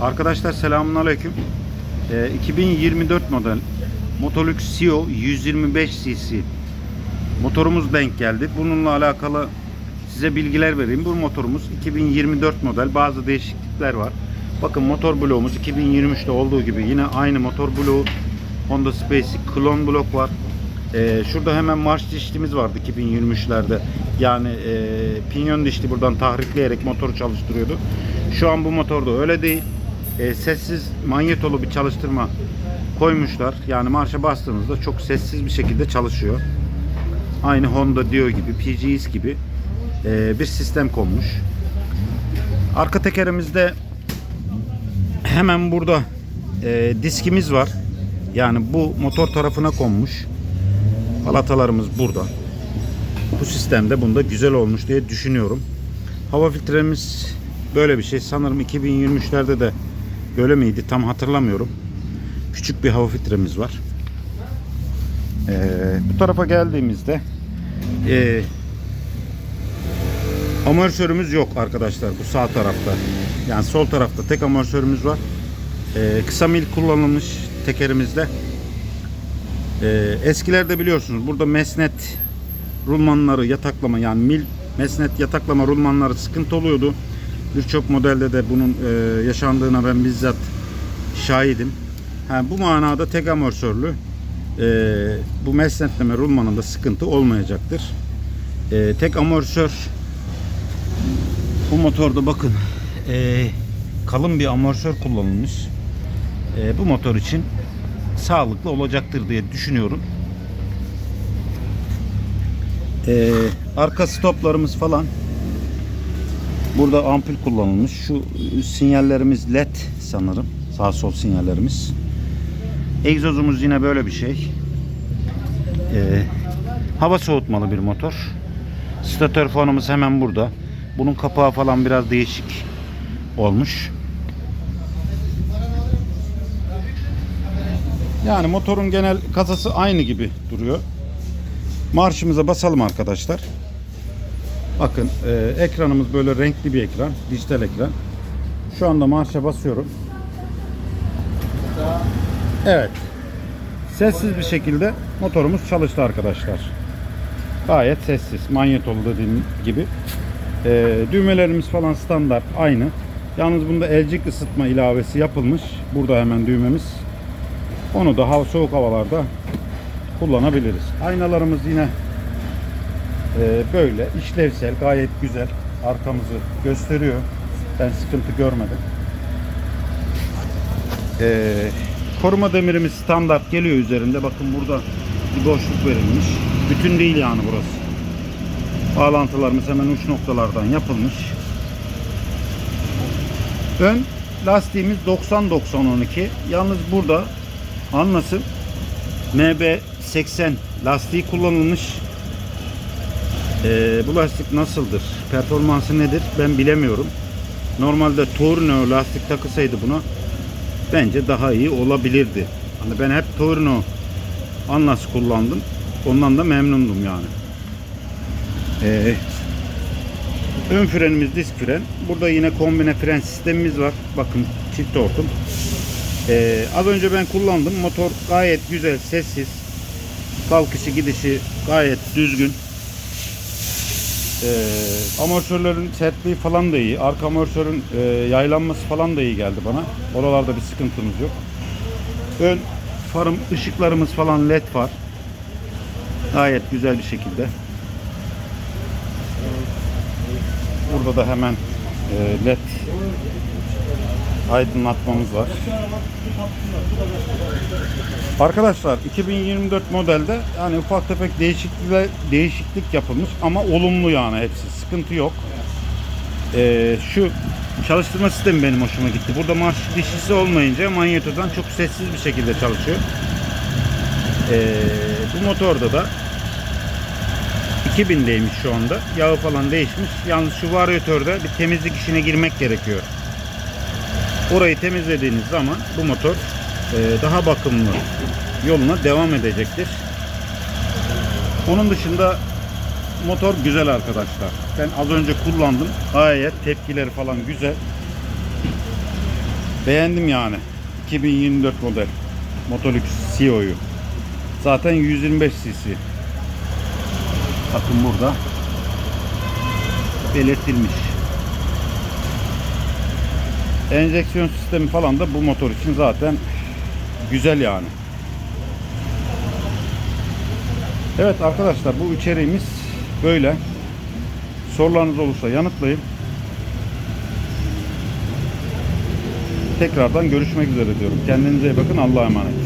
Arkadaşlar selamünaleyküm. Ee, 2024 model Motolux CEO 125 cc motorumuz denk geldi. Bununla alakalı size bilgiler vereyim. Bu motorumuz 2024 model. Bazı değişiklikler var. Bakın motor bloğumuz 2023'te olduğu gibi yine aynı motor bloğu Honda Space klon blok var. Ee, şurada hemen marş dişlimiz vardı 2023'lerde. Yani e, pinyon dişli buradan tahrikleyerek motoru çalıştırıyordu. Şu an bu motorda öyle değil. E, sessiz manyetolu bir çalıştırma koymuşlar. Yani marşa bastığınızda çok sessiz bir şekilde çalışıyor. Aynı Honda Dio gibi, PGS gibi e, bir sistem konmuş. Arka tekerimizde hemen burada e, diskimiz var. Yani bu motor tarafına konmuş. Balatalarımız burada. Bu sistemde bunda güzel olmuş diye düşünüyorum. Hava filtremiz böyle bir şey. Sanırım 2023'lerde de böyle miydi tam hatırlamıyorum. Küçük bir hava filtremiz var. Ee, bu tarafa geldiğimizde e, amortisörümüz yok arkadaşlar bu sağ tarafta. Yani sol tarafta tek amortisörümüz var. Ee, kısa mil kullanılmış tekerimizde. Ee, eskilerde biliyorsunuz burada mesnet rulmanları yataklama yani mil mesnet yataklama rulmanları sıkıntı oluyordu. Birçok modelde de bunun e, yaşandığına ben bizzat şahidim. Ha, bu manada tek amortisörlü e, bu mesnetleme rulmanında sıkıntı olmayacaktır. E, tek amortisör bu motorda bakın e, kalın bir amortisör kullanılmış. E, bu motor için sağlıklı olacaktır diye düşünüyorum. E, arka stoplarımız falan burada ampul kullanılmış. Şu sinyallerimiz led sanırım. Sağ sol sinyallerimiz. Egzozumuz yine böyle bir şey. E, hava soğutmalı bir motor. Statör fanımız hemen burada. Bunun kapağı falan biraz değişik olmuş. Yani motorun genel kasası aynı gibi duruyor. Marşımıza basalım arkadaşlar. Bakın e, ekranımız böyle renkli bir ekran. Dijital ekran. Şu anda marşa basıyorum. Evet. Sessiz bir şekilde motorumuz çalıştı arkadaşlar. Gayet sessiz. Manyetolu dediğim gibi. E, düğmelerimiz falan standart aynı. Yalnız bunda elcik ısıtma ilavesi yapılmış. Burada hemen düğmemiz. Onu da hava soğuk havalarda kullanabiliriz. Aynalarımız yine e, böyle işlevsel, gayet güzel. Arkamızı gösteriyor. Ben sıkıntı görmedim. E, koruma demirimiz standart geliyor üzerinde. Bakın burada bir boşluk verilmiş. Bütün değil yani burası. Bağlantılarımız hemen uç noktalardan yapılmış. Ön lastiğimiz 90-90-12. Yalnız burada anlasın MB80 lastiği kullanılmış. Ee, bu lastik nasıldır? Performansı nedir? Ben bilemiyorum. Normalde Torino lastik takılsaydı buna bence daha iyi olabilirdi. Hani ben hep Torino Anlas kullandım. Ondan da memnundum yani. Ee, ön frenimiz disk fren. Burada yine kombine fren sistemimiz var. Bakın çift hortum. Ee, az önce ben kullandım. Motor gayet güzel, sessiz. Kalkışı gidişi gayet düzgün. Ee, amortisörlerin sertliği falan da iyi. Arka amortisörün e, yaylanması falan da iyi geldi bana. Oralarda bir sıkıntımız yok. Ön farım ışıklarımız falan led var. Gayet güzel bir şekilde. Burada da hemen e, led aydınlatmamız var. Arkadaşlar 2024 modelde yani ufak tefek değişiklikler değişiklik yapılmış ama olumlu yani hepsi sıkıntı yok. Ee, şu çalıştırma sistemi benim hoşuma gitti. Burada marş dişlisi olmayınca manyetodan çok sessiz bir şekilde çalışıyor. Ee, bu motorda da 2000'deymiş şu anda. Yağı falan değişmiş. Yalnız şu varyatörde bir temizlik işine girmek gerekiyor. Orayı temizlediğiniz zaman bu motor e, daha bakımlı yoluna devam edecektir. Onun dışında motor güzel arkadaşlar. Ben az önce kullandım. Gayet tepkileri falan güzel. Beğendim yani. 2024 model Motolux CEO'yu. Zaten 125 cc. Bakın burada belirtilmiş. Enjeksiyon sistemi falan da bu motor için zaten güzel yani. Evet arkadaşlar bu içeriğimiz böyle. Sorularınız olursa yanıtlayın. Tekrardan görüşmek üzere diyorum. Kendinize iyi bakın. Allah'a emanet.